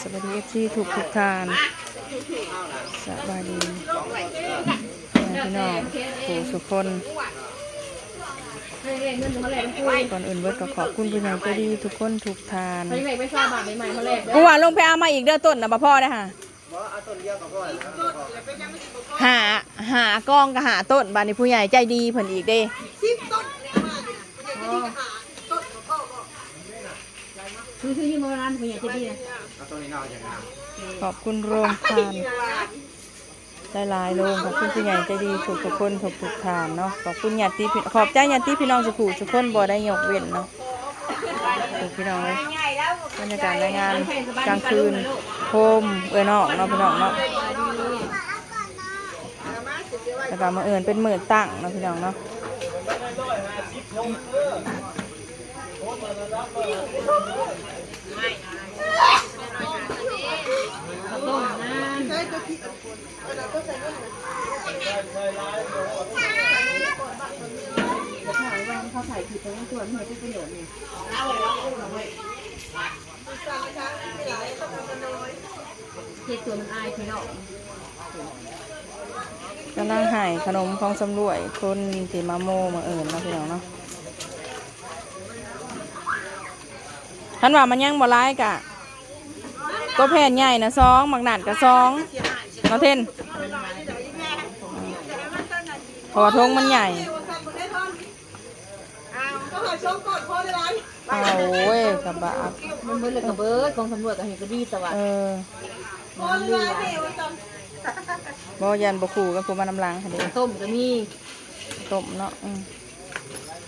สวัสดีเอฟซีถูกทุกทานสบายดีพี่น้องผู้สุคนก่อนอื่นเบิดก็ขอบคุณผู้ใหญ่ใจดีทุกคนทุกทานกูว่าลงไปเอามาอีกเด้อต้นนะบ่พ่อได้อค่ะหาหากองกับหาต้นบานนี้ผู้ใหญ่ใจดีเพิ่นอีกเด้ คือคือที่โบราณเป็นอย่างที่ดีนะขอบคุณโรงทานหลายๆโรงขอบคุณผู้ใหญ่ใจดีทุกทุกคนทุกทุกทานเนาะขอบคุณญาติพี่ขอบใจญาติพี่น้องสุขุทุกคนบ่ได้ยกเว้นเนาะทุกพี่น้องเลยบรรยากาศรายงานกลางคืนโฮมเอ้ยนองเนาะพี่น้องเนาะแล้วก็มาเอื่นเป็นหมื่นตั้งเนาะพี่น้องเนาะ เขาใส่ผิดตรงนี้ส่วนที่เป็นประโยชน์นี่เห็ดตัวมันอายพี่น้องก็นั่งหายขนมของสำรวยคนที่มาโมมาเอื่นเนาะพี่น้องเนาะ ท่านว่ามันยังบ่ร้ายกะก็แผ่นใหญ่นะซองหมักหนัดกับซองเนาะเทนเพราะว่าทงมันใหญ่เอาเว้ยกับบาปมันเบิร์ดเลยกับเบิร์ดกองสำรวจกับเห็นก็ดีแต่ว่าเออมันเหลือบ่ยันบ่ขู่กับผู้มานำหลังค่ะเด้ต้มก็มีต้มเนาะอืม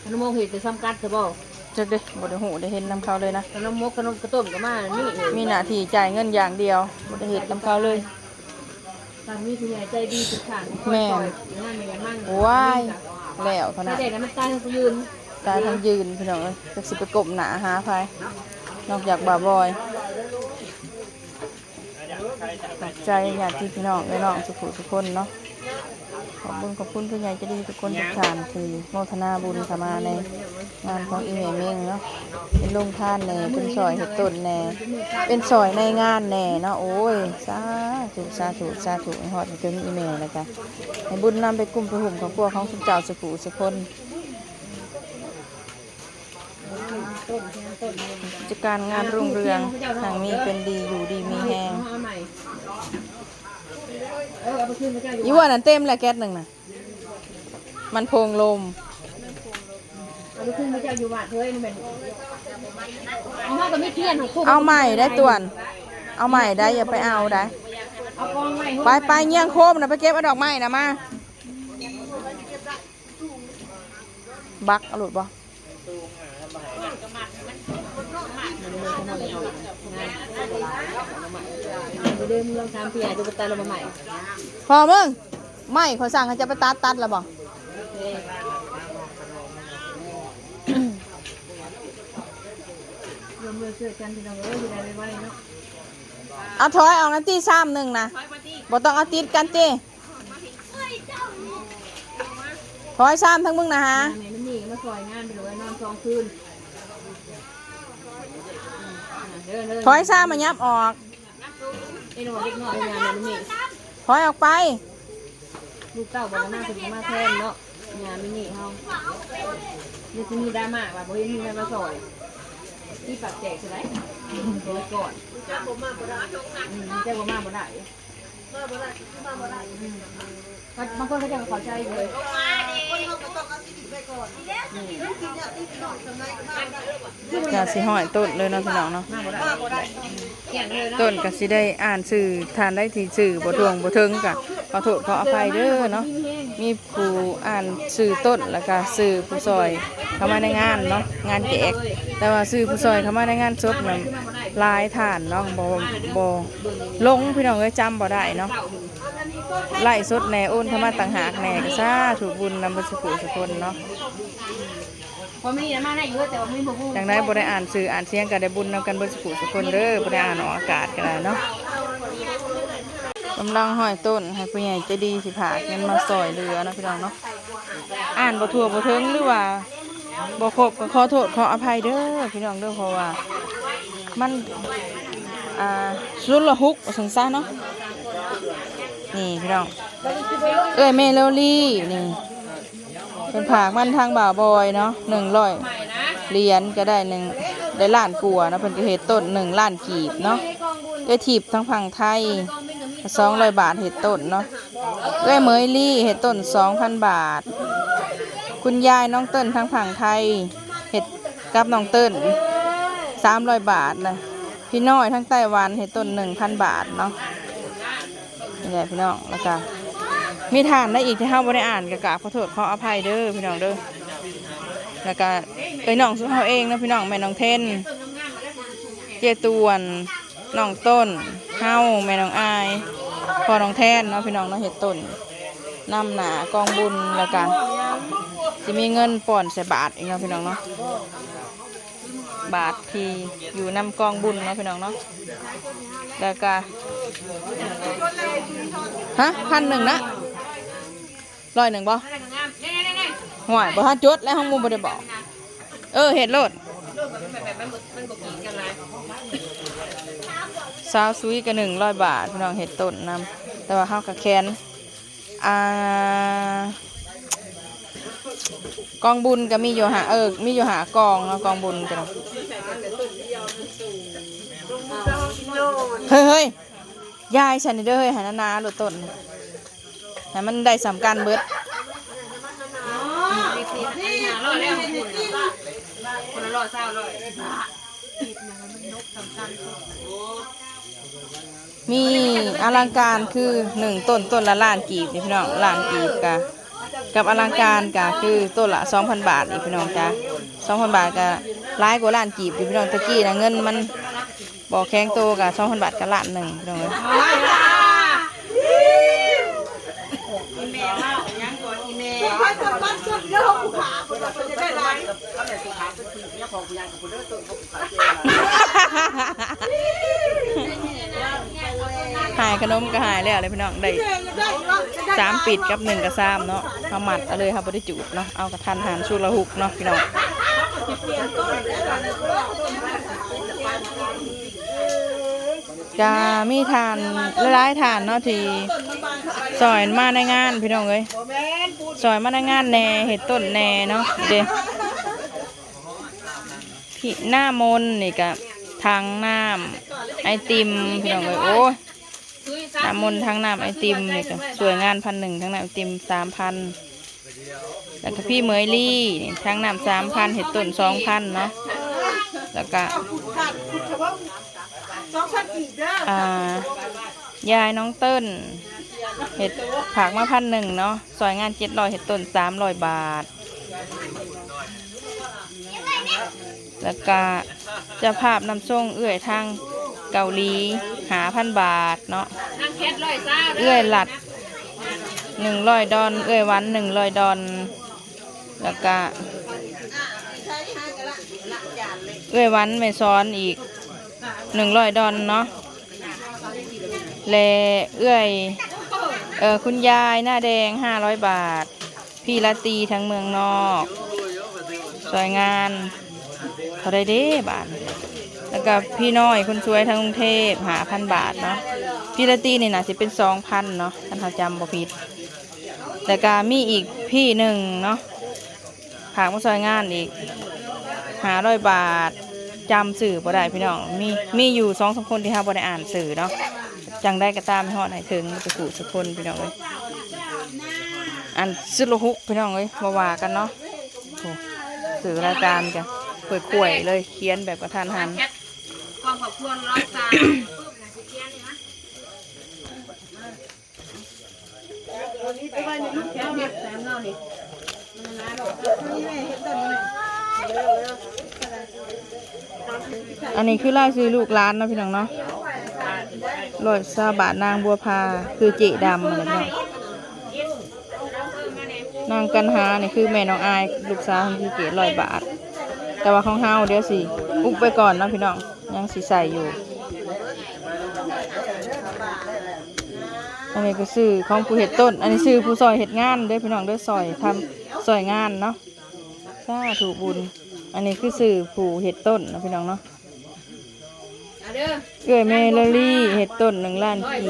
ขนมมกเห็ดจะซ้ำกัดจะบอก จักเด้บ่ได้หูได้เห็นนำเขาเลยนะ ขนมมกขนมกระต้มก็มานี่เองมีหน้าที่จ่ายเงินอย่างเดียวบ่ได้เฮ็ดนำเขาเลยตามมีผู้ใหญ่ใจดีทุกทางแม่นั่นนี่มั่งว้ายแล้วเท่าถ้านั้นเด็กนั้นมันตายทั้งยืนตายทั้งยืนพี่น้องเอ้ยจักสิไปกบหนาหาไผนอกจากบาบอยขอบใจญาติพี่น้องและน้องสุขุทุกคนเนาะ ขอบคุณขอบคุณผู้ใหญ่ใจะดีทุกคนทุกท่านที่โมทนาบุญเข้ามาในงานของอีเมเมงเนาะเป็นลงท่านแหน่เป็นซอยเห็ดต้นแหน่เป็นซอยในงานแหน่เนาะโอ้ยสาธุสาธุสาธุให้ฮอดให้ถึงอีเมลแล้วกันให้บุญนำไปกลุ่มไปหุ่มของพวกของคุณเจ้าสุขุสุคนกิจการงานรุ่งเรืองทางมีเป็นดีอยู่ดีมีแหงเอาใหม่ ออเอาไปคืนพระเจ้าอยู่ยี่ว่านั้นเต็มแล้วแก๊สหนึ่งนะมันโพงลมเอาไปคืนพระเจ้าอยู่วัดเฮ้ยมันเป็นเอาห้องก็ไม่เทียนของคู่เอาใหม่ได้ต่วน เอาใหม่ได้อย่าไปเอาได้เอากองใหม่ไปไปเงี้ยงโคมนะไปเก็บเอาดอกไม้นะมา บักเอาหลุดบ่ ไปเดิมลองทำเพียตุ๊กตาลงมาใหม่พอมึงไม่ขอสั่งให้จะไปตัดตัดแล้วบ่รวมเรือเสื้อกันที่เราเอ้ยอยู่ได้ไว้เนาะเอาถอยเอานันตีซ้ำหนึ่งนะบ่ต้องเอาติดกันตีถอยซ้ำทั้งมึงนะฮะแม่น้ำนี่มาซอยงานไปเลยนอนสองคืนเดินเดิน ถอยซ้ำมายับออกไอ้หนูเด็กน้อยงานแม่น้ำนี่ถอยออกไป ลูกเต้าบอกว่าน่าจะมาแทนเนาะงานมินิเฮาเดี๋ยวจะมีดราม่าว่าบ่เห็นมีใครมาซอยที่ปากแจกใช่ไหมเดี๋ยวก่อนจ้าบ่มาบ่ได้อืมจ้าบ่มาบ่ได้อืมบางคนเขาจะขอใจเลย กะสิห้อยต้นเลยเนาะพี่น้องเนาะมาบ่ได้แก่งเนาะต้นกะสิได้อ่านสื่อทานได้ที่สื่อบ่ทวงบ่ถึงกะขอโทษขออภัยเด้อเนาะมีผู้อ่านสื่อต้นแล้วก็สื่อผู้ซอยเข้ามาในงานเนาะงานแจกแต่ว่าสื่อผู้ซอยเข้ามาในงานศพนั้นหลายฐานเนาะบ่บ่ลงพี่น้องเอ้ยจำบ่ได้เนาะ ไล่สดแหน่โอนเข้ามาต่างหากแหน่ก็ซาถูกบุญนำบ่สุขุสุคนเนาะพอมีดราม่าได้เยอะแต่ว่าไม่บ่ฮู้จังได้บ่ได้อ่านสื่ออ่านเสียงก็ได้บุญนำกันเบิดสุขุสุคนเด้อบ่ได้อ่านออกอากาศก็ได้เนาะกำลังห้อยต้นให้ผู้ใหญ่ใจดีสิผากเงินมาซอยเรือเนาะพี่น้องเนาะอ่านบ่ทั่วบ่ถึงหรือว่าบ่ครบก็ขอโทษขออภัยเด้อพี่น้องเด้อเพราะว่ามันอ่าชุดละฮุกว่าซั่นซะเนาะ นี่พี่น้องเอ้ยเมลลี่นี่ เป็นผากมันทางบ่าวบอยเนาะ100ใหม่นะเหรียญก็ได้หนึ่งได้ล้านกัวนะเพิ่นก็เฮ็ดต้นหนึ่งล้านกีบเนาะได้ถีบทั้งฝั่งไทยสองร้อยบาทเฮ็ดต้นเนาะได้เมยลี่เฮ็ดต้นสองพันบาท คุณยายน้องเติ้นทั้งฝั่งไทยเฮ็ดกับน้องเติ้นสามร้อยบาทนะพี่น้อยทั้งไต้หวันเฮ็ดต้นหนึ่งพันบาทเนาะ นี่แหละพี่น้องแล้วก็มีทานได้อีกที่เฮาบ่ได้อ่านก็กราขอโทษขออภัยเด้อพี่น้องเด้อแล้วก็เอ้ยน้องสุเฮาเองนะพี่น้องแม่น้องเทนเจตวนน้องต้นเฮาแม่น้องอายพ่อน้องแทนเนาะพี่น้องเนาะเฮ็ดต้นนำหนากองบุญแล้วก็จะมีเงินป่อนใส่บาทอีกเนาะพี่น้องเนาะบาทที่อยู่นำกองบุญเนาะพี่น้องเนาะแล้วก็ ฮะพันหนึ่งนะร้อยหนึ่งบ่อห่วยบ่ทันจดและห้องมุมบ่ได้บอก เออเฮ็ดโลดรูปแบบมันแบบมันบ่มันบ่กินกันเลยบาทพี่น้องเฮ็ดต้นนำแต่ว่าเฮาวก็แคนอ่ากองบุญก็มีอยู่หาเออมีอยู่หากองเนาะกองบุญกันเฮ้ยเฮ้ย ยายฉันเด้อเฮ้ยหานานาโลดต้นให้มันได้สำคัญเบิดมีสีอันนี้หาร้อยแล้วคนละร้อยเศร้าร้อยมีอลังการคือหนึ่งต้นต้นละล้านกีบนี่พี่น้องล้านกีบกะกับอลังการกะคือต้นละสองพันบาทอีกพี่น้องจ้ะสองพันบาทกะร้ายกว่าล้านกีบพี่น้องตะกี้นะเงินมัน บ่อแข็งโตกะสองพันบาทกะล้านหนึ่งพี่น้องเอ้ยอีเมลยหายขนมก็หายแล้วเลยพี่น้องได้สามปิดกับหนึ่งกับสามเนาะเอาหมัดเอาเลยครับบริจุดเนาะเอากระทันหันชูละหุกเนาะพี่น้อง จะมีทานหลายๆทานเนาะที่ซอยมาในงานพี่น้องเอ้ยซอยมาในงานแหน่เห็ดต้นแหน่เนาะเด้พี่หน้ามนนี่ก็ทางน้ำไอติมพี่น้องเอ้ยโอ้ยน้ำมนทั้งน้ำไอติมนี่ก็สวยงานพันหนึ่งทั้งน้ำไอติมสามพันแล้วก็พี่เมยลี่นี่ทั้งน้ำสามพันเห็ดต้นสองพันเนาะแล้วก็ อ่ายายน้องเติ้ลเห็ดผักมาพันหนึ่งเนาะสวยงานเจ็ดร้อยเห็ดต้นสามร้อยบาท แล้วก็จะภาพนำส่งเอื้อยทางเกาหลีหาพันบาทเนาะเอื้อยหลัดหนึ่งร้อยดอน เอื้อยวันหนึ่งร้อยดอน แล้วก็เอื้อยวันไม่ซ้อนอีก หนึ่งร้อยดอนเนาะแลเอื้อยเออคุณยายหน้าแดงห้าร้อยบาท พี่ละตีทั้งเมืองนอกสวยงานเขาได้เด้บาทแล้วก็พี่น้อยคนช่วยทางกรุงเทพหาพันบาทเนาะพี่ละตีนี่นะสิเป็นสองพันเนาะท่านเขาจำบ่ผิดแต่ก็มีอีกพี่หนึ่งเนาะผากมาซอยงานอีกหาร้อยบาท จำสื่อบ่ได้พี่น้องมีมีอยู่สองสามคนที่เขาบ่ได้อ่านสื่อเนาะจังได้กระตามให้ฮอดให้ถึงจะขู่สุกคนพี่น้องเอ้ยอันสุดลหุกพี่น้องเอ้ยมาว่ากันเนาะสื่อรายการกันข่วยๆเลยเขียนแบบกระทันหันความขอบคุณร้อยเศร้าแคทเอันนี้คือไล่ซื้อลูกร้านเนาะพี่น้องเนาะร้อยซาบาทนางบัวพาคือเจดำอะไรเนาะนางกันหานี่คือแม่น้องอายลูกสาวของพี่เจร้อยบาท แต่ว่าของเฮาเดี๋ยวสิอุบไปก่อนนะพี่น้องยังสิใส่อยู่ อันนี้ก็ซื้อของผู้เห็ดต้น อันนี้ซื้อผู้ซอยเห็ดงานด้อพี่น้องด้อซอยทำซอยงานเนาะสาถูกบุญ อันนี้คือซื้อผูเห็ดต้นนะพี่น้องเนาะเด้อเอ้ยเมลลี่เห็ดต้นหนึ่งล้านกี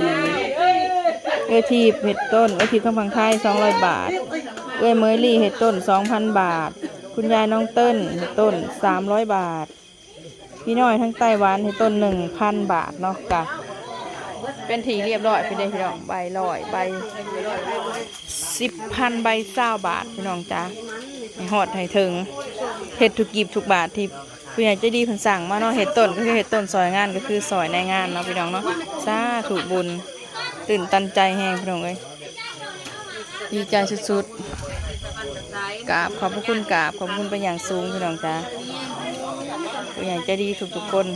เอ้ยทีบเห็ดต้นเอ้ยทีบทางฝั่งไทยสองร้อยบาทเอ้ยเมลี่เห็ดต้นสองพันบาท คุณยายน้องเติ้ลเห็ดต้นสามร้อยบาท พี่น้อยทั้งไต้หวันเห็ดต้นหนึ่งพันบาทเนาะกะเป็นทีเรียบร้อยพี่เด้อพี่น้องใบลอยใบสิบพันใบเศร้าบาทพี่น้องจ้าให้หอดให้ถึง เห็ดทุกกีบทุกบาทที่ผู้ใหญ่ใจดีเพิ่นสั่งมาเนาะเห็ดต้นก็คือเห็ดต้นซอยงานก็คือซอยในงานเนาะพี่น้องเนาะสาถูกบุญตื่นตันใจแหงพี่น้องเอ้ยดีใจสุดๆกราบขอบพระคุณกราบขอบคุณเป็นอย่างสูงพี่น้องจ้าผู้ใหญ่ใจดีทุกๆคน